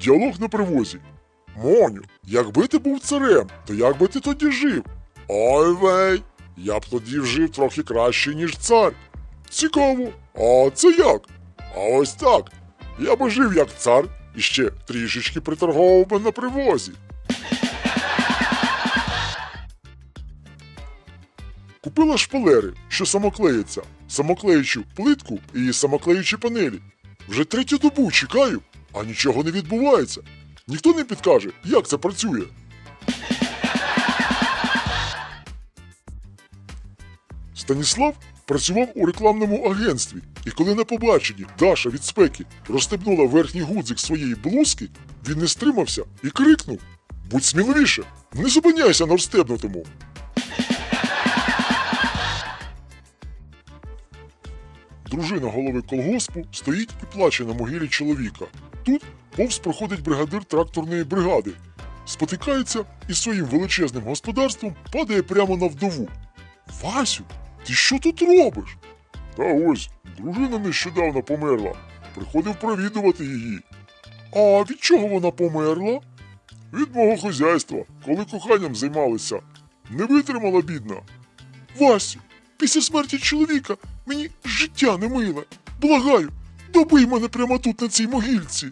Діалог на привозі. Моню, якби ти був царем, то як би ти тоді жив? Ой вей, я б тоді жив трохи краще, ніж цар. Цікаво. А це як? А ось так. Я би жив як цар і ще трішечки приторговував би на привозі. Купила шпалери, що самоклеїться, самоклеючу плитку і самоклеючі панелі. Вже третю добу чекаю, а нічого не відбувається. Ніхто не підкаже, як це працює. Станіслав працював у рекламному агентстві, і коли на побаченні Даша від спеки розстебнула верхній гудзик своєї блузки, він не стримався і крикнув: Будь сміливіше, не зупиняйся на розстебнутому. Дружина голови колгоспу стоїть і плаче на могилі чоловіка. Тут повз проходить бригадир тракторної бригади. Спотикається і своїм величезним господарством падає прямо на вдову. Васю, ти що тут робиш? Та ось, дружина нещодавно померла. Приходив провідувати її. А від чого вона померла? Від мого хазяйства, коли коханням займалися. Не витримала бідна. Васю, після смерті чоловіка мені життя не миле. Благаю, добий мене прямо тут на цій могильці.